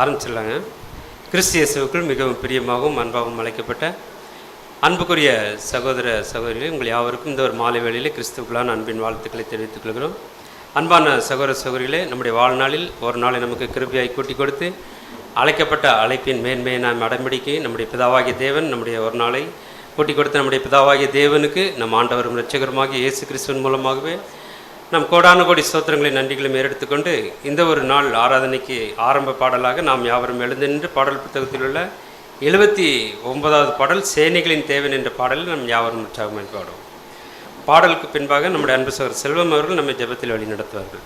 ஆரம்பிச்சிடலாங்க. கிறிஸ்டியேசுவுக்குள் மிகவும் பிரியமாகவும் அன்பாகவும் அழைக்கப்பட்ட அன்புக்குரிய சகோதர சகோதரிகளே உங்கள் யாவருக்கும் இந்த ஒரு மாலை வேளையில் கிறிஸ்துக்களான அன்பின் வாழ்த்துக்களை தெரிவித்துக் கொள்கிறோம். அன்பான சகோதர சகோதரிகளே நம்முடைய வாழ்நாளில் ஒரு நாளை நமக்கு கிருபியாய் கூட்டி கொடுத்து அழைக்கப்பட்ட அழைப்பின் மேன்மையை நாம் அடம்பிடிக்க நம்முடைய பிதாவாகிய தேவன் நம்முடைய ஒரு நாளை கூட்டி கொடுத்த நம்முடைய பிதாவாகிய தேவனுக்கு நம் ஆண்டவரும் இரட்சகருமாகிய இயேசு கிறிஸ்துவின் மூலமாகவே நம் கோடான கோடி ஸ்தோத்திரங்களை நன்றிகளை ஏறெடுத்துக்கொண்டு இந்த ஒரு நாள் ஆராதனைக்கு ஆரம்ப பாடலாக நாம் யாவரும் எழுந்து நின்று பாடல் புத்தகத்தில் உள்ள எழுபத்தி ஒன்பதாவது பாடல் சேனைகளின் தேவன் என்ற பாடலில் நாம் யாவரும் உற்சாகமாக பாடுவோம் பாடலுக்கு பின்பாக நம்முடைய அன்பு சகோதரர் செல்வம் அவர்கள் நம்மை ஜெபத்தில் வழி நடத்துவார்கள்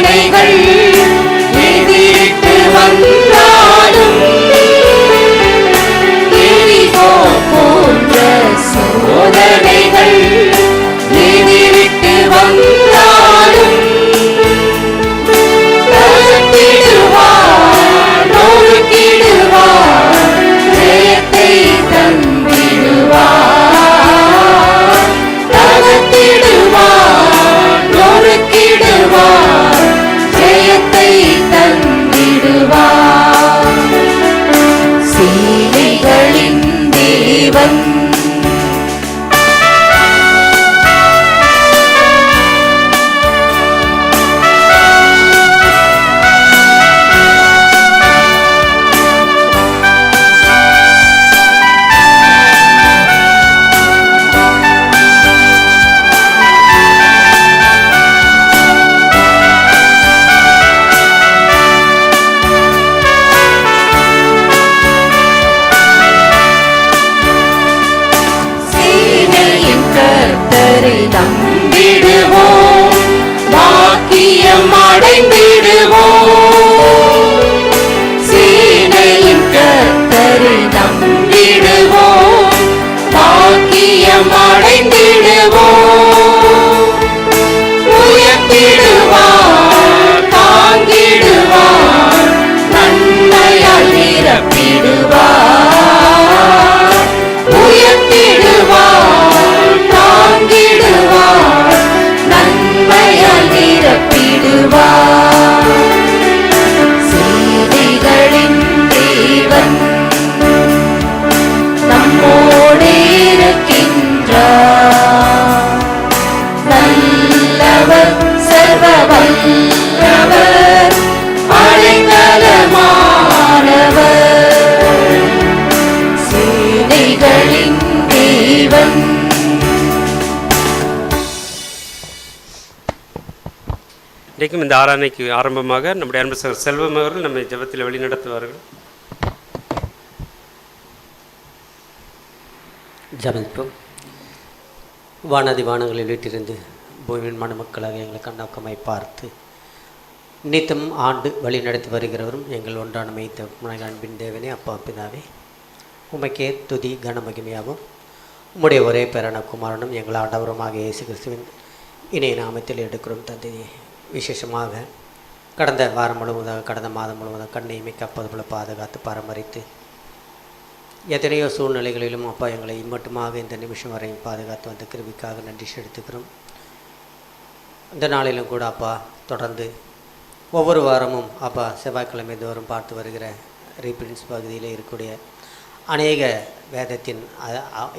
வேதனைகள் விதிட்டு வந்தாலும் எரிகோ போன்ற சோதனைகள் விதிட்டு வந்தாலும் தகட்டிடுவார் நோக்கிடுவார் ஜெயத்தை தந்திடுவார். தகட்டிடுவார் நொறுக்கிடுவார். நாம் அடைந்திடுவோம் சீனையின் கத்தரை நம்பிடுவோம் பாக்கியம் அடைந்திடுவோம் உயர்த்திடுவார் தாங்கிடுவார் நன்மையால் நிரப்பிடுவார் உயர்த்திடுவார். கட்டிடுவார். இந்த ஆராதனைக்கு ஆரம்பமாக நம்முடைய அன்பு செல்வம் அவர்கள் நம்மை ஜபத்தில் வழிநடத்துவார்கள். ஜபிப்போம். வானதி வானங்களில் வீட்டிலிருந்து பூமியின் மணமக்களாக எங்களை கண்ணோக்கமாய் பார்த்து நித்தம் ஆண்டு வழி நடத்தி வருகிறவரும் எங்கள் ஒன்றான மெய்த்த அன்பின் தேவனே அப்பா பிதாவே. உமைக்கே துதி கனமகிமையாகவும் உம்முடைய ஒரே பேரான குமாரனும் எங்கள் ஆண்டவருமாக இயேசு கிறிஸ்துவின் இணைய நாமத்தில் எடுக்கிறோம் தந்தையே. விசேஷமாக கடந்த வாரம் முழுவதாக கடந்த மாதம் முழுவதாக கண்ணை கப்பது போல பாதுகாத்து பராமரித்து எத்தனையோ சூழ்நிலைகளிலும் அப்பா எங்களை இம்மட்டுமாக இந்த நிமிஷம் வரையும் பாதுகாத்து வந்த கிருபிக்காக நன்றி செலுத்துக்கிறோம் இந்த நாளிலும் கூட அப்பா தொடர்ந்து ஒவ்வொரு வாரமும் அப்பா செவ்வாய்க்கிழமை தோறும் பார்த்து வருகிற ரீபிரின்ஸ் பகுதியில் இருக்கக்கூடிய அநேக வேதத்தின்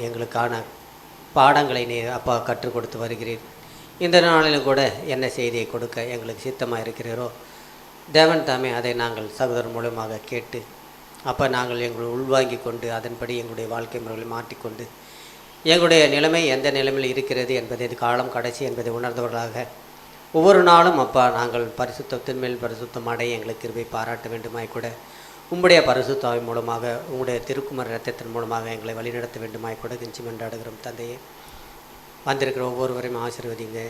எங்களுக்கான பாடங்களை நீ அப்பா கற்றுக் கொடுத்து வருகிறீர். இந்த நாளிலும் கூட என்ன செய்தியை கொடுக்க எங்களுக்கு சித்தமாக இருக்கிறீரோ? தேவன் தாமே அதை நாங்கள் சகோதரர் மூலமாக கேட்டு அப்போ நாங்கள் எங்களை உள்வாங்கி கொண்டு அதன்படி எங்களுடைய வாழ்க்கை முறைகளை மாற்றிக்கொண்டு எங்களுடைய நிலைமை எந்த நிலைமையில் இருக்கிறது என்பதை இது காலம் கடைசி என்பதை உணர்ந்தவர்களாக ஒவ்வொரு நாளும் அப்பா நாங்கள் பரிசுத்தத்தின் மேல் பரிசுத்தம் அடைய எங்களுக்கு கிருபை பாராட்ட வேண்டுமாய் கூட உம்முடைய பரிசுத்தாவின் மூலமாக உங்களுடைய திருக்குமர் ரத்தத்தின் மூலமாக எங்களை வழிநடத்த வேண்டுமாய் கூட கெஞ்சி மன்றாடுகிறோம் தந்தையே. வந்திருக்கிற ஒவ்வொருவரையும் ஆசீர்வதிங்க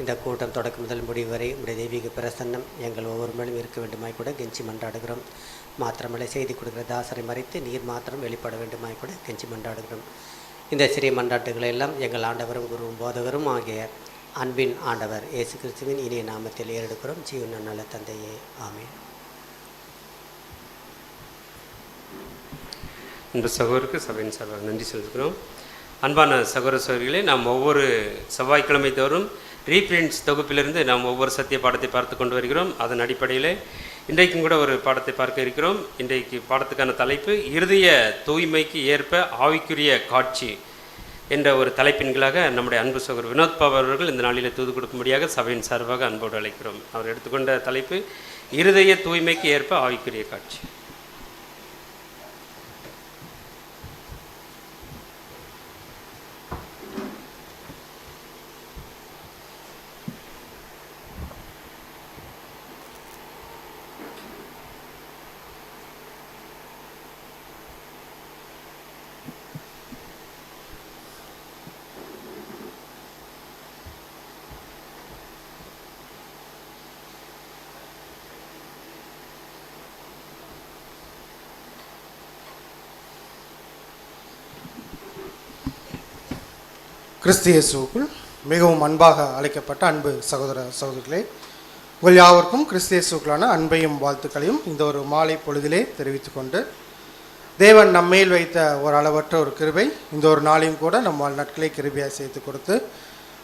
இந்த கூட்டம் தொடக்கம் முதல் முடிவு வரை உடைய தெய்வீக பிரசன்னம் எங்கள் ஒவ்வொரு மேலும் இருக்க வேண்டுமாய் கூட கெஞ்சி மன்றாடுகிறோம். மாத்திரமல்ல செய்தி கொடுக்கிற தாசரை மறைத்து நீர் மாத்திரம் வெளிப்பட வேண்டுமாய் கூட கெஞ்சி மன்றாடுகிறோம். இந்த சிறிய மன்றாட்டுகளை எல்லாம் எங்கள் ஆண்டவரும் குருவும் போதகரும் ஆகிய அன்பின் ஆண்டவர் இயேசு கிறிஸ்துவின் இனிய நாமத்தில் ஏறெடுக்கிறோம். ஜீவன நல்ல தந்தையே. ஆமென். இந்த சகோருக்கு சபையின் சார்பாக நன்றி செலுத்துகிறோம். அன்பான சகோதர சகோதரிகளே நாம் ஒவ்வொரு செவ்வாய்க்கிழமை தோறும் ரீப்ரிண்ட்ஸ் தொகுப்பிலிருந்து நாம் ஒவ்வொரு சத்திய பாடத்தை பார்த்து கொண்டு வருகிறோம். அதன் அடிப்படையில் இன்றைக்கும் கூட ஒரு பாடத்தை பார்க்க இருக்கிறோம். இன்றைக்கு பாடத்துக்கான தலைப்பு இருதய தூய்மைக்கு ஏற்ப ஆவிக்குரிய காட்சி என்ற ஒரு தலைப்பின்களாக நம்முடைய அன்பு சகோதரர் வினோத் பாபு அவர்கள் இந்த நாளில் தூது கொடுக்கும்படியாக சபையின் சார்பாக அன்போடு அழைக்கிறோம். அவர் எடுத்துக்கொண்ட தலைப்பு இருதய தூய்மைக்கு ஏற்ப ஆவிக்குரிய காட்சி. கிறிஸ்தியேசுக்குள் மிகவும் அன்பாக அழைக்கப்பட்ட அன்பு சகோதர சகோதரிகளே உங்கள் யாவருக்கும் கிறிஸ்து அன்பையும் வாழ்த்துக்களையும் இந்த ஒரு மாலை பொழுதிலே தெரிவித்துக்கொண்டு தேவன் நம்மேல் வைத்த ஒரு அளவற்ற ஒரு கிருபை இந்த ஒரு நாளையும் கூட நம்ம நாட்களை கிருபையாக சேர்த்து கொடுத்து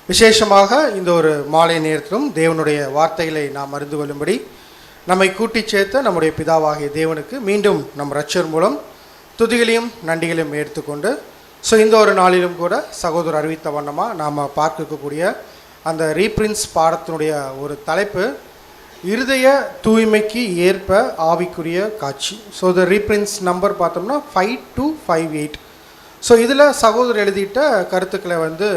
விசேஷமாக இந்த ஒரு மாலை நேரத்திலும் தேவனுடைய வார்த்தைகளை நாம் அறிந்து கொள்ளும்படி நம்மை கூட்டிச் சேர்த்த நம்முடைய பிதாவாகிய தேவனுக்கு மீண்டும் நம் ரட்சர் மூலம் துதிகளையும் நன்றிகளையும் எடுத்துக்கொண்டு ஸோ இந்த ஒரு நாளிலும் கூட சகோதரர் அறிவித்த வண்ணமாக நாம் பார்க்கக்கூடிய அந்த ரீப்ரின்ஸ் பாடத்தினுடைய ஒரு தலைப்பு இருதய தூய்மைக்கு ஏற்ப ஆவிக்குரிய காட்சி. ஸோ த ரீப்ரின்ஸ் நம்பர் பார்த்தோம்னா five two five eight so இதில் சகோதரர் எழுதிட்ட கருத்துக்களை வந்து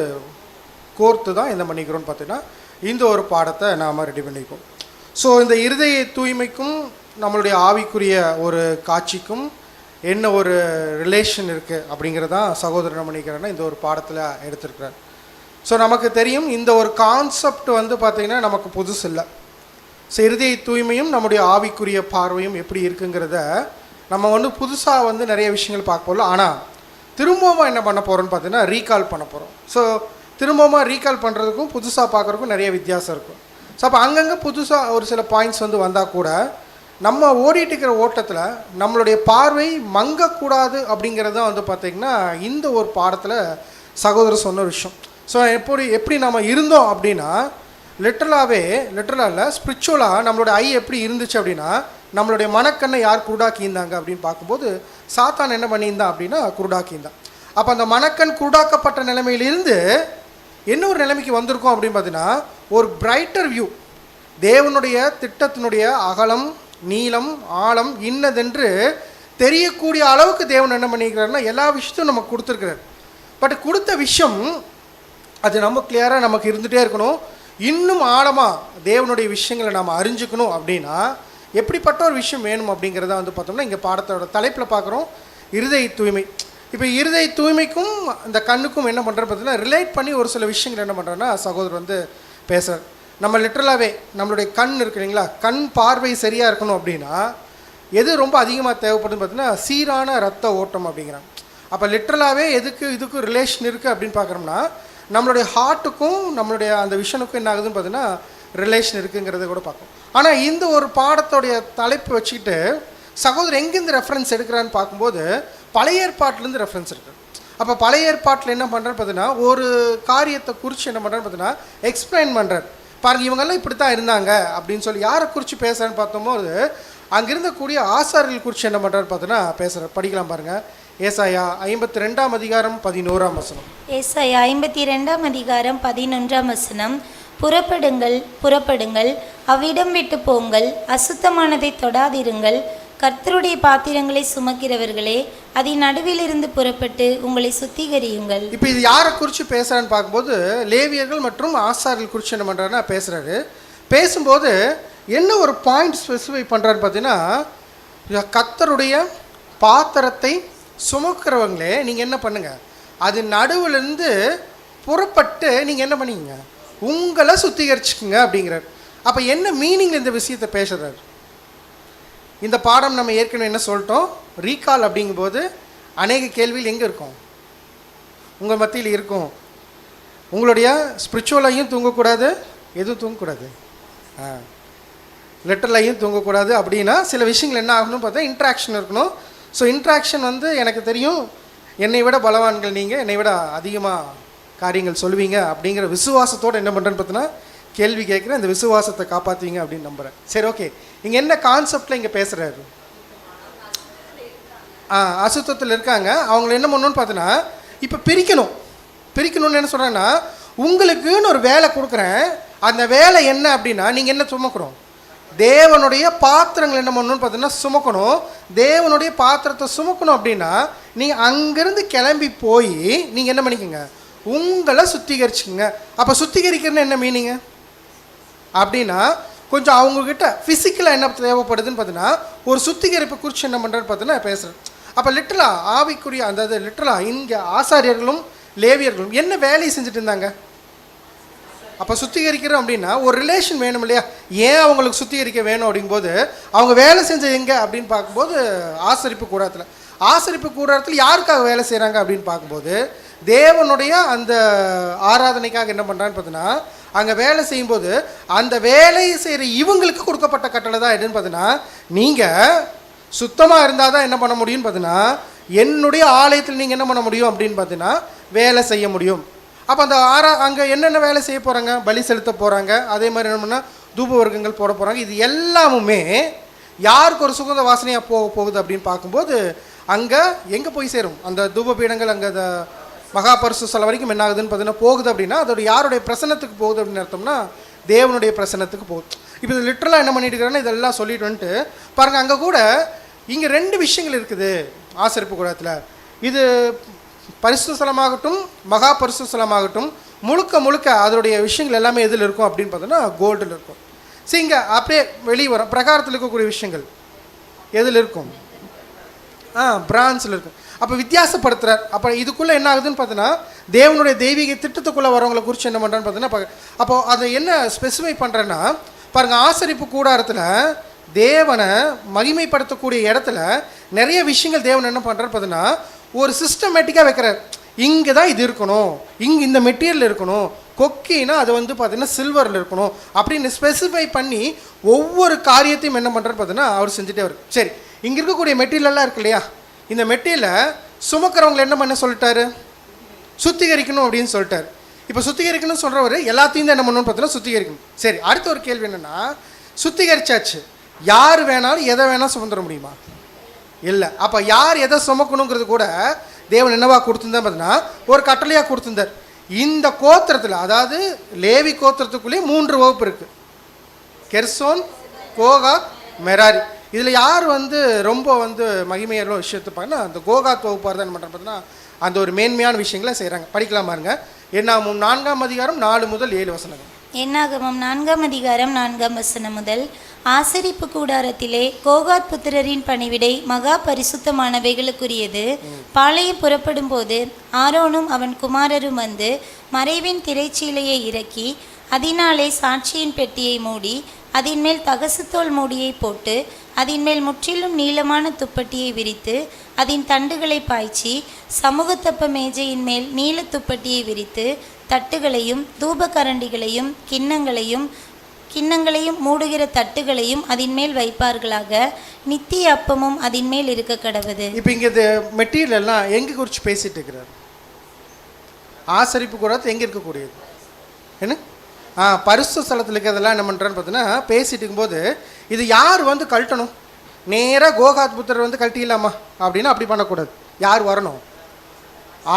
கோர்த்து தான் என்ன பண்ணிக்கிறோம்னு பார்த்தீங்கன்னா இந்த ஒரு பாடத்தை நாம் ரெடி பண்ணிக்கோம் ஸோ இந்த இருதய தூய்மைக்கும் நம்மளுடைய ஆவிக்குரிய ஒரு காட்சிக்கும் என்ன ஒரு ரிலேஷன் இருக்குது அப்படிங்கிறதான் சகோதரன் என்ன இந்த ஒரு பாடத்தில் எடுத்திருக்கிறார். ஸோ நமக்கு தெரியும் இந்த ஒரு கான்செப்ட் வந்து பார்த்திங்கன்னா நமக்கு புதுசு இல்லை. ஸோ இருதய தூய்மையும் நம்முடைய ஆவிக்குரிய பார்வையும் எப்படி இருக்குங்கிறத நம்ம வந்து புதுசாக வந்து நிறைய விஷயங்கள் பார்க்க போகல ஆனால் திரும்பவும் என்ன பண்ண போகிறோம்னு பார்த்தீங்கன்னா ரீகால் பண்ண போகிறோம் ஸோ திரும்பவும் ரீகால் பண்ணுறதுக்கும் புதுசாக பார்க்குறதுக்கும் நிறைய வித்தியாசம் இருக்கும். ஸோ அப்போ அங்கங்கே புதுசாக ஒரு சில பாயிண்ட்ஸ் வந்து வந்தால் கூட நம்ம ஓடிட்டு இருக்கிற ஓட்டத்தில் நம்மளுடைய பார்வை மங்கக்கூடாது அப்படிங்கிறது தான் வந்து பார்த்திங்கன்னா இந்த ஒரு பாடத்தில் சகோதரர் சொன்ன விஷயம். ஸோ எப்படி எப்படி நம்ம இருந்தோம் அப்படின்னா லிட்டரலாகவே லிட்டரலாக இல்லை ஸ்பிரிச்சுவலாக நம்மளோட ஐ எப்படி இருந்துச்சு அப்படின்னா நம்மளுடைய மனக்கண்ணை யார் குருடாக்கியிருந்தாங்க அப்படின்னு பார்க்கும்போது சாத்தான் என்ன பண்ணியிருந்தான் அப்படின்னா குருடாக்கியிருந்தான். அப்போ அந்த மனக்கண் குருடாக்கப்பட்ட நிலைமையிலிருந்து என்ன ஒரு நிலைமைக்கு வந்திருக்கோம் அப்படின்னு பார்த்தீங்கன்னா ஒரு பிரைட்டர் வியூ தேவனுடைய திட்டத்தினுடைய அகலம் நீளம் ஆழம் இன்னதென்று தெரியக்கூடிய அளவுக்கு தேவன் என்ன பண்ணிக்கிறாருன்னா எல்லா விஷயத்தையும் நமக்கு கொடுத்துருக்கிறார். பட் கொடுத்த விஷயம் அது நம்ம கிளியராக நமக்கு இருந்துகிட்டே இருக்கணும். இன்னும் ஆழமாக தேவனுடைய விஷயங்களை நாம் அறிஞ்சுக்கணும் அப்படின்னா எப்படிப்பட்ட ஒரு விஷயம் வேணும் அப்படிங்கிறத வந்து பார்த்தோம்னா இங்கே பாடத்தோட தலைப்பில் பார்க்குறோம். இருதய தூய்மை. இப்போ இருதய தூய்மைக்கும் அந்த கண்ணுக்கும் என்ன பண்ணுறது பார்த்தீங்கன்னா ரிலேட் பண்ணி ஒரு சில விஷயங்கள் என்ன பண்ணுறேன்னா சகோதரர் வந்து பேசுகிறார் நம்ம லிட்ரலாகவே நம்மளுடைய கண் இருக்கு இல்லைங்களா? கண் பார்வை சரியாக இருக்கணும் அப்படின்னா எது ரொம்ப அதிகமாக தேவைப்படுதுன்னு பார்த்தீங்கன்னா சீரான ரத்த ஓட்டம் அப்படிங்கிறாங்க. அப்போ லிட்ரலாகவே எதுக்கு இதுக்கும் ரிலேஷன் இருக்குது அப்படின்னு பார்க்குறோம்னா நம்மளுடைய ஹார்ட்டுக்கும் நம்மளுடைய அந்த விஷனுக்கும் என்ன ஆகுதுன்னு பார்த்தீங்கன்னா ரிலேஷன் இருக்குங்கிறத கூட பார்க்கும் ஆனால் இந்த ஒரு பாடத்தோடைய தலைப்பு வச்சுக்கிட்டு சகோதரர் எங்கேருந்து ரெஃபரன்ஸ் எடுக்கிறான்னு பார்க்கும்போது பழைய ஏற்பாட்டிலேருந்து ரெஃபரன்ஸ் இருக்குது அப்போ பழைய ஏற்பாட்டில் என்ன பண்ணுறாரு பார்த்தீங்கன்னா ஒரு காரியத்தை குறித்து என்ன பண்ணுறாரு பார்த்தீங்கன்னா எக்ஸ்பிளைன் பண்ணுறார் பாருங்க இவங்கெல்லாம் இப்படி தான் இருந்தாங்க அப்படின்னு சொல்லி யாரை குறித்து பேசுகிறேன்னு பார்த்தோம்போது அங்கே இருந்தக்கூடிய ஆசாரியர்கள் குறித்து என்ன பண்ணுறாரு பார்த்தோன்னா பேசுகிற படிக்கலாம் பாருங்கள் ஏசாயா ஐம்பத்தி ரெண்டாம் அதிகாரம் பதினோராம் வசனம். ஏசாயா ஐம்பத்தி ரெண்டாம் அதிகாரம் பதினொன்றாம் வசனம். புறப்படுங்கள் புறப்படுங்கள். அவ்விடம் விட்டு போங்கள். அசுத்தமானதை தொடாதிருங்கள். கர்த்தருடைய பாத்திரங்களை சுமக்கிறவர்களே அதன் நடுவிலிருந்து புறப்பட்டு உங்களை சுத்திகரியுங்கள். இப்போ இது யாரை குறித்து பேசுகிறான்னு பார்க்கும்போது லேவியர்கள் மற்றும் ஆசாரியர்கள் குறித்து என்ன பண்ணுறாருன்னா பேசுகிறாரு பேசும்போது என்ன ஒரு பாயிண்ட் ஸ்பெசிஃபை பண்ணுறான்னு பார்த்தீங்கன்னா கத்தருடைய கர்த்தருடைய பாத்திரத்தை சுமக்கிறவங்களே நீங்கள் என்ன பண்ணுங்கள் அது நடுவுலேருந்து புறப்பட்டு நீங்கள் என்ன பண்ணீங்க உங்களை சுத்திகரிச்சுக்குங்க அப்படிங்கிறார். அப்போ என்ன மீனிங் இந்த விஷயத்தை பேசுகிறார் இந்த பாடம் நம்ம ஏற்கனவே என்ன சொல்லிட்டோம்? ரீகால் அப்படிங்கும்போது அநேக கேள்வியில் எங்கே இருக்கும்? உங்கள் மத்தியில் இருக்கும். உங்களுடைய ஸ்பிரிச்சுவலையும் தூங்கக்கூடாது எதுவும் தூங்கக்கூடாது. ஆ. லெட்டர்லையும் தூங்கக்கூடாது அப்படின்னா சில விஷயங்கள் என்ன ஆகணும்னு பார்த்தா இன்ட்ராக்ஷன் இருக்கணும். ஸோ இன்ட்ராக்ஷன் வந்து எனக்கு தெரியும் என்னை விட பலவான்கள் நீங்கள் என்னை விட அதிகமாக காரியங்கள் சொல்லுவீங்க அப்படிங்கிற விசுவாசத்தோடு என்ன பண்ணுறேன்னு பார்த்தீங்கன்னா கேள்வி கேட்குறேன் அந்த விசுவாசத்தை காப்பாற்றுவீங்க அப்படின்னு நம்புகிறேன் சரி ஓகே இங்கே என்ன கான்செப்டில் இங்கே பேசுகிறாரு ஆ அசுத்தத்தில் இருக்காங்க. அவங்கள என்ன பண்ணணும்னு பார்த்தோன்னா இப்போ பிரிக்கணும். பிரிக்கணும்னு என்ன சொல்கிறேன்னா உங்களுக்குன்னு ஒரு வேலை கொடுக்குறேன். அந்த வேலை என்ன அப்படின்னா நீங்கள் என்ன சுமக்கணும்? தேவனுடைய பாத்திரங்கள் என்ன பண்ணணும்னு பார்த்தீங்கன்னா சுமக்கணும். தேவனுடைய பாத்திரத்தை சுமக்கணும் அப்படின்னா நீங்கள் அங்கேருந்து கிளம்பி போய் நீங்கள் என்ன பண்ணிக்கோங்க? உங்களை சுத்திகரிச்சுக்கோங்க. அப்போ சுத்திகரிக்கிறதுன்னு என்ன மீனிங்க அப்படின்னா கொஞ்சம் அவங்கக்கிட்ட ஃபிசிக்கலாக என்ன தேவைப்படுதுன்னு பார்த்தீங்கன்னா ஒரு சுத்திகரிப்பு குறித்து என்ன பண்ணுறது பார்த்தீங்கன்னா பேசுகிறேன் அப்போ லிட்டலாக ஆவிக்குரிய அந்த இது லிட்டரலாக இங்கே ஆசாரியர்களும் லேவியர்களும் என்ன வேலையை செஞ்சுட்டு இருந்தாங்க? அப்போ சுத்திகரிக்கிறோம் அப்படின்னா ஒரு ரிலேஷன் வேணும் இல்லையா? ஏன் அவங்களுக்கு சுத்திகரிக்க வேணும் அப்படிங்கும்போது அவங்க வேலை செஞ்ச எங்கே அப்படின்னு பார்க்கும்போது ஆசரிப்பு கூடாரத்தில். ஆசரிப்பு கூடாரத்தில் யாருக்காக வேலை செய்கிறாங்க அப்படின்னு பார்க்கும்போது தேவனுடைய அந்த ஆராதனைக்காக என்ன பண்ணுறான்னு பார்த்தீங்கன்னா அங்கே வேலை செய்யும்போது அந்த வேலையை செய்கிற இவங்களுக்கு கொடுக்கப்பட்ட கட்டளை தான் என்னன்னு பார்த்தீங்கன்னா நீங்கள் சுத்தமாக இருந்தால் தான் என்ன பண்ண முடியும்னு பார்த்தீங்கன்னா என்னுடைய ஆலயத்தில் நீங்கள் என்ன பண்ண முடியும் அப்படின்னு பார்த்தீங்கன்னா வேலை செய்ய முடியும். அப்போ அந்த ஆறா அங்கே என்னென்ன வேலை செய்ய போகிறாங்க பலி செலுத்த போகிறாங்க அதே மாதிரி என்ன பண்ணால் தூப வர்க்கங்கள் போட போகிறாங்க இது எல்லாமுமே யாருக்கு ஒரு சுகந்த வாசனையாக போக போகுது அப்படின்னு பார்க்கும்போது அங்கே எங்கே போய் சேரும்? அந்த தூப பீடங்கள் அங்கே அதை மகாபரிசு சொல்ல வரைக்கும் என்ன ஆகுதுன்னு பார்த்தீங்கன்னா போகுது அப்படின்னா அதோட யாருடைய பிரசனத்துக்கு போகுது அப்படின்னு அர்த்தம்னா தேவனுடைய பிரசனத்துக்கு போகுது. இப்போ இது லிட்ரலாக என்ன பண்ணிட்டு இருக்கிறேன்னா இதெல்லாம் சொல்லிட்டு வந்துட்டு பாருங்கள் அங்கே கூட இங்கே ரெண்டு விஷயங்கள் இருக்குது ஆசரிப்பு கூடத்தில். இது பரிசு ஸ்தலமாகட்டும் மகா பரிசு ஸ்தலமாகட்டும் முழுக்க முழுக்க அதோடைய விஷயங்கள் எல்லாமே எதில் இருக்கும் அப்படின்னு பார்த்தோன்னா கோல்டில் இருக்கும். சரி இங்கே அப்படியே வெளியே வரும். பிரகாரத்தில் இருக்கக்கூடிய விஷயங்கள் எதில் இருக்கும்? ஆ பிரான்ஸில் இருக்கும். அப்போ வித்தியாசப்படுத்துகிறார் அப்போ இதுக்குள்ளே என்ன ஆகுதுன்னு பார்த்தீங்கன்னா தேவனுடைய தெய்வீக திட்டத்துக்குள்ளே வரவங்களை குறித்து என்ன பண்ணுறான்னு பார்த்தீங்கன்னா அப்போ அதை என்ன ஸ்பெசிஃபை பண்ணுறேன்னா பாருங்கள் ஆசரிப்பு கூடாரத்தில் தேவனை மகிமைப்படுத்தக்கூடிய இடத்துல நிறைய விஷயங்கள் தேவன் என்ன பண்ணுறாரு பார்த்தீங்கன்னா ஒரு சிஸ்டமேட்டிக்காக வைக்கிறார். இங்கே தான் இது இருக்கணும். இங்கே இந்த மெட்டீரியல் இருக்கணும். கொக்கினா அது வந்து பார்த்தீங்கன்னா சில்வரில் இருக்கணும். அப்படின்னு ஸ்பெசிஃபை பண்ணி ஒவ்வொரு காரியத்தையும் என்ன பண்ணுறாரு பார்த்தீங்கன்னா அவர் செஞ்சுட்டே வரும் சரி இங்கே இருக்கக்கூடிய மெட்டீரியலெல்லாம் இருக்கு இல்லையா? இந்த மெட்டியில் சுமக்கிறவங்களை என்ன பண்ண சொல்லிட்டாரு? சுத்திகரிக்கணும் அப்படின்னு சொல்லிட்டாரு. இப்போ சுத்திகரிக்கணும்னு சொல்கிறவர் எல்லாத்தையும் தான் என்ன பண்ணணும்னு பார்த்தீங்கன்னா சுத்திகரிக்கணும். சரி அடுத்த ஒரு கேள்வி என்னென்னா சுத்திகரிச்சாச்சு. யார் வேணாலும் எதை வேணால் சுமந்துட முடியுமா? இல்லை. அப்போ யார் எதை சுமக்கணுங்கிறது கூட தேவன் என்னவா கொடுத்துருந்தா பார்த்தீங்கன்னா ஒரு கட்டளையாக கொடுத்துருந்தார். இந்த கோத்திரத்தில் அதாவது லேவி கோத்திரத்துக்குள்ளேயே மூன்று வகுப்பு இருக்குது கெர்சோன் கோகா மெராரி. இதில் யார் வந்து ரொம்ப வந்து மகிமையான விஷயத்தை பார்த்தீங்கன்னா அந்த கோகாத் வகுப்பார் தான் பண்ணுறாங்க பார்த்தீங்கன்னா அந்த ஒரு மேன்மையான விஷயங்களை செய்கிறாங்க படிக்கலாம் பாருங்க. என்ன நான்காம் அதிகாரம் நாலு முதல் ஏழு வசனங்கள். என்னாகமம்? நான்காம் அதிகாரம் நான்காம் வசனம் முதல் ஆசரிப்பு கூடாரத்திலே கோகாத் புத்திரரின் பணிவிடை மகா பரிசுத்தமானவைகளுக்குரியது. பாளையம் புறப்படும் போது ஆரோனும் அவன் குமாரரும் வந்து மறைவின் திரைச்சீலையை இறக்கி அதனாலே சாட்சியின் பெட்டியை மூடி அதின் மேல் தகசுத்தோல் மூடியை போட்டு அதின் மேல் முற்றிலும் நீளமான துப்பட்டியை விரித்து அதன் தண்டுகளை பாய்ச்சி சமூகத்தப்ப மேஜையின் மேல் நீல துப்பட்டியை விரித்து தட்டுகளையும் தூபகரண்டிகளையும் கிண்ணங்களையும் கிண்ணங்களையும் மூடுகிற தட்டுகளையும் அதன் மேல் வைப்பார்களாக நித்திய அப்பமும் அதன் மேல் இருக்க கடவுது. இப்போ இங்கே இந்த மெட்டீரியல் எல்லாம் எங்கே குறித்து பேசிட்டு இருக்கிறார்? ஆசரிப்பு கூடாது எங்கே இருக்கக்கூடியது? என்ன? பரிசு ஸ்தலத்தில் இருக்கிறதெல்லாம் என்ன பண்ணுறான்னு பார்த்தீங்கன்னா பேசிட்டு இருக்கும்போது இது யார் வந்து கழட்டணும்? நேராக கோகாத் புத்தர் வந்து கழட்டிக்கலாமா அப்படின்னா அப்படி பண்ணக்கூடாது. யார் வரணும்?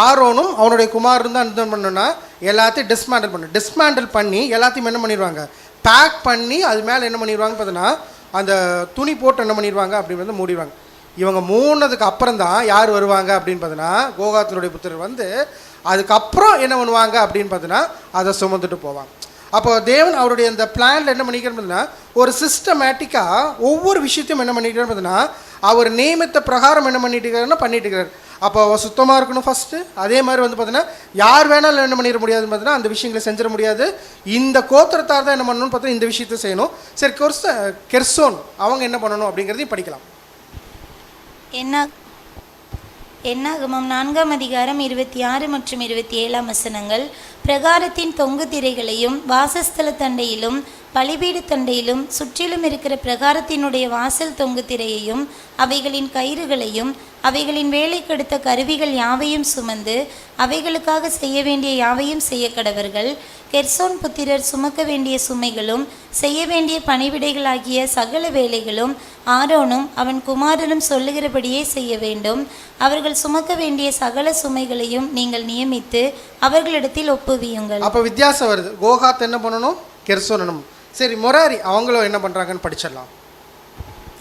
ஆரோனும் அவனுடைய குமாரும் தான் என்ன பண்ணணும்னா எல்லாத்தையும் டிஸ்மேண்டில் பண்ணணும். டிஸ்மேண்டில் பண்ணி எல்லாத்தையும் என்ன பண்ணிடுவாங்க? பேக் பண்ணி அது மேலே என்ன பண்ணிடுவாங்க பார்த்தீங்கன்னா அந்த துணி போட்டு என்ன பண்ணிடுவாங்க அப்படின்னு வந்து மூடிடுவாங்க. இவங்க மூணதுக்கு அப்புறம் தான் யார் வருவாங்க அப்படின்னு பார்த்தீங்கன்னா கோகாத்தினுடைய புத்தர் வந்து அதுக்கப்புறம் என்ன பண்ணுவாங்க அப்படின்னு பார்த்தீங்கன்னா அதை சுமந்துட்டு போவாங்க. அப்போ தேவன் அவருடைய அந்த பிளானில் என்ன பண்ணிக்கிறோம்னா ஒரு சிஸ்டமேட்டிக்காக ஒவ்வொரு விஷயத்தையும் என்ன பண்ணிக்கிறார் பார்த்தீங்கன்னா அவர் நியமித்த பிரகாரம் என்ன பண்ணிட்டு இருக்காருன்னா பண்ணிட்டு இருக்கிறார் அப்போ சுத்தமாக இருக்கணும் ஃபஸ்ட்டு அதே மாதிரி வந்து பார்த்தீங்கன்னா யார் வேணாலும் என்ன பண்ணிட முடியாதுன்னு பார்த்தீங்கன்னா அந்த விஷயங்களை செஞ்சிட முடியாது. இந்த கோத்திரத்தார் தான் என்ன பண்ணணும்னு பார்த்தா இந்த விஷயத்தை செய்யணும். சரி கொர்ச கெர்சோன் அவங்க என்ன பண்ணணும் அப்படிங்கிறதையும் படிக்கலாம். என்ன என்னாகமம் நான்காம் அதிகாரம் இருபத்தி ஆறு மற்றும் இருபத்தி ஏழாம் வசனங்கள். பிரகாரத்தின் தொங்கு திரைகளையும் வாசஸ்தல தண்டையிலும் பலிபீடு தண்டையிலும் சுற்றிலும் இருக்கிற பிரகாரத்தினுடைய வாசல் தொங்கு திரையையும் அவைகளின் கயிறுகளையும் அவைகளின் வேலைக்கெடுத்த கருவிகள் யாவையும் சுமந்து அவைகளுக்காக செய்ய வேண்டிய யாவையும் செய்ய கடவர்கள். கெர்சோன் புத்திரர் சுமக்க வேண்டிய சுமைகளும் செய்ய வேண்டிய பணிவிடைகளாகிய சகல வேலைகளும் ஆரோனும் அவன் குமாரனும் சொல்லுகிறபடியே செய்ய வேண்டும். அவர்கள் சுமக்க வேண்டிய சகல சுமைகளையும் நீங்கள் நியமித்து அவர்களிடத்தில் ஒப்புவியுங்கள். அப்போ வித்தியாசம் வருது. கோகாத் என்ன பண்ணணும்? கெர்சோனனும் சரி மொராரி அவங்களும் என்ன பண்ணுறாங்கன்னு படிச்சிடலாம்.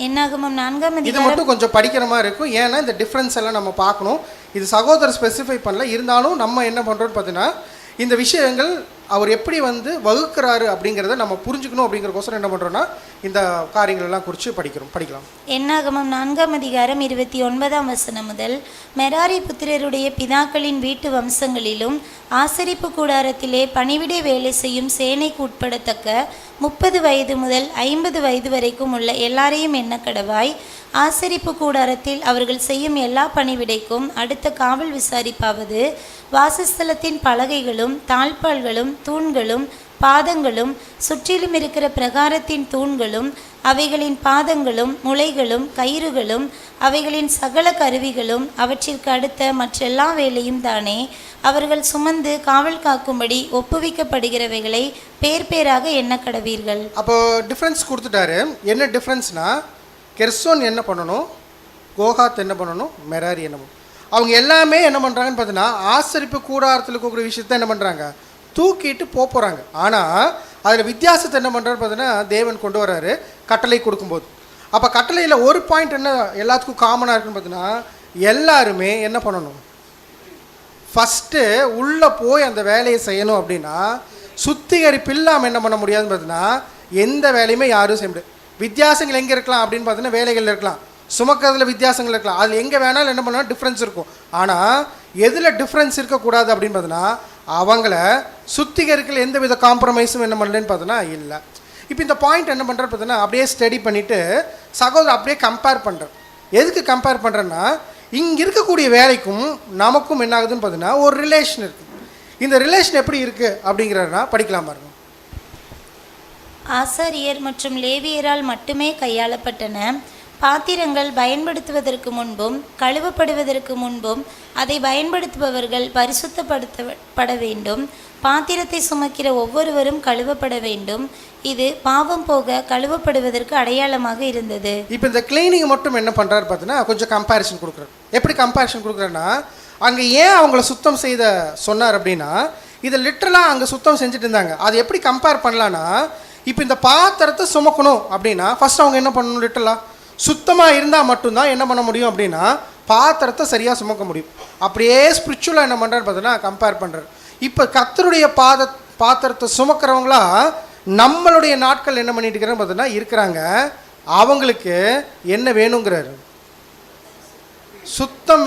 என்னாகமம் நான்காம் இது அதிகாரம். மட்டும் கொஞ்சம் படிக்கிற மாதிரி இருக்கும். ஏன்னா இந்த டிஃப்ரென்ஸ் எல்லாம் நம்ம பார்க்கணும். இது சகோதரர் ஸ்பெசிஃபை பண்ணல. இருந்தாலும் நம்ம என்ன பண்ணுறோம்னு பார்த்தீங்கன்னா இந்த விஷயங்கள் அவர் எப்படி வந்து வகுக்கிறாரு அப்படிங்கிறத நம்ம புரிஞ்சுக்கணும் அப்படிங்கிறக்கோசரம் என்ன பண்ணுறோன்னா இந்த காரியங்கள் எல்லாம் குறித்து படிக்கிறோம். படிக்கலாம். என்னாகமம் நான்காம் அதிகாரம் இருபத்தி ஒன்பதாம் வசனம் முதல் மெராரி புத்திரருடைய பிதாக்களின் வீட்டு வம்சங்களிலும் ஆசரிப்பு கூடாரத்திலே பணிவிடை வேலை செய்யும் சேனைக்கு உட்படத்தக்க முப்பது வயது முதல் ஐம்பது வயது வரைக்கும் உள்ள எல்லாரையும் எண்ண கடவாய்? ஆசரிப்பு கூடாரத்தில் அவர்கள் செய்யும் எல்லா பணிவிடைக்கும் அடுத்த காவல் விசாரிப்பாவது? வாசஸ்தலத்தின் பலகைகளும் தாழ்பால்களும் தூண்களும் பாதங்களும் சுற்றிலும் இருக்கிற பிரகாரத்தின் தூண்களும் அவைகளின் பாதங்களும் முளைகளும் கயிறுகளும் அவைகளின் சகல கருவிகளும் அவற்றிற்கு அடுத்த மற்றெல்லா வேலையும் தானே. அவர்கள் சுமந்து காவல் காக்கும்படி ஒப்புவிக்கப்படுகிறவைகளை பேர் பேராக எண்ண கடவீர்கள். அப்போ டிஃப்ரென்ஸ் கொடுத்துட்டாரு. என்ன டிஃப்ரென்ஸ்னா கெர்சோன் என்ன பண்ணணும்? கோகாத் என்ன பண்ணணும்? மெராரி என்ன பண்ணணும்? அவங்க எல்லாமே என்ன பண்ணுறாங்கன்னு பார்த்தீங்கன்னா ஆசரிப்பு கூடாரத்தில் இருக்கக்கூடிய விஷயத்த என்ன பண்ணுறாங்க தூக்கிட்டு போக போகிறாங்க ஆனால் அதில் வித்தியாசத்தை என்ன பண்ணுறாரு பார்த்தீங்கன்னா தேவன் கொண்டு வர்றாரு கட்டளை கொடுக்கும்போது. அப்போ கட்டளையில் ஒரு பாயிண்ட் என்ன எல்லாத்துக்கும் காமனாக இருக்குன்னு பார்த்தீங்கன்னா எல்லாருமே என்ன பண்ணணும்? ஃபஸ்ட்டு உள்ளே போய் அந்த வேலையை செய்யணும் அப்படின்னா சுத்திகரிப்பு இல்லாமல் என்ன பண்ண முடியாதுன்னு பார்த்தீங்கன்னா எந்த வேலையுமே யாரும் செய்ய முடியாது. வித்தியாசங்கள் எங்கே இருக்கலாம் அப்படின்னு பார்த்தீங்கன்னா வேலைகள் இருக்கலாம். சுமக்கிறதுல வித்தியாசங்கள் இருக்கலாம். அதில் எங்கே வேணாலும் என்ன பண்ணாலும் டிஃப்ரென்ஸ் இருக்கும். ஆனால் எதில் டிஃப்ரென்ஸ் இருக்கக்கூடாது அப்படின்னு பார்த்தீங்கன்னா அவங்கள சுத்திகரிக்கல எந்த வித காம்ப்ரமைஸும் என்ன பண்ணலன்னு பார்த்தோன்னா இல்லை. இப்போ இந்த பாயிண்ட் என்ன பண்ணுறது பார்த்தீங்கன்னா அப்படியே ஸ்டடி பண்ணிவிட்டு சகோதரர் அப்படியே கம்பேர் பண்ணுறேன் எதுக்கு கம்பேர் பண்ணுறேன்னா இங்கே இருக்கக்கூடிய வேலைக்கும் நமக்கும் என்ன ஆகுதுன்னு பார்த்தீங்கன்னா ஒரு ரிலேஷன் இருக்குது இந்த ரிலேஷன் எப்படி இருக்குது அப்படிங்கிறனா படிக்கலாம் பாருங்க. ஆசாரியர் மற்றும் லேவியரால் மட்டுமே கையாளப்பட்டன. பாத்திரங்கள் பயன்படுத்துவதற்கு முன்பும் கழுவப்படுவதற்கு முன்பும் அதை பயன்படுத்துபவர்கள் பரிசுத்தப்படுத்தப்பட வேண்டும். பாத்திரத்தை சுமக்கிற ஒவ்வொருவரும் கழுவப்பட வேண்டும். இது பாவம் போக கழுவப்படுவதற்கு அடையாளமாக இருந்தது. இப்போ இந்த கிளீனிங் மட்டும் என்ன பண்ணுறாரு பார்த்தீங்கன்னா கொஞ்சம் கம்பேரிசன் கொடுக்குறாரு. எப்படி கம்பேரிசன் கொடுக்குறேன்னா அங்கே ஏன் அவங்கள சுத்தம் செய்த சொன்னார் அப்படின்னா இதை லிட்டரலாக அங்கே சுத்தம் செஞ்சுட்டு இருந்தாங்க. அது எப்படி கம்பேர் பண்ணலான்னா இப்போ இந்த பாத்திரத்தை சுமக்கணும் அப்படின்னா ஃபர்ஸ்ட் அவங்க என்ன பண்ணணும் லிட்டரலாக சுத்தமாக இருந்தால் மட்டும்தான் என்ன பண்ண முடியும் அப்படின்னா பாத்திரத்தை சரியாக சுமக்க முடியும். அப்படியே ஸ்பிரிச்சுவலாக என்ன பண்ணுறாரு பார்த்தீங்கன்னா கம்பேர் பண்ணுறாரு இப்போ கத்தருடைய பாத பாத்திரத்தை சுமக்கிறவங்களா நம்மளுடைய நாட்கள் என்ன பண்ணிட்டு இருக்கிறாங்க பார்த்தீங்கன்னா இருக்கிறாங்க. அவங்களுக்கு என்ன வேணுங்கிறாரு. சுத்தம்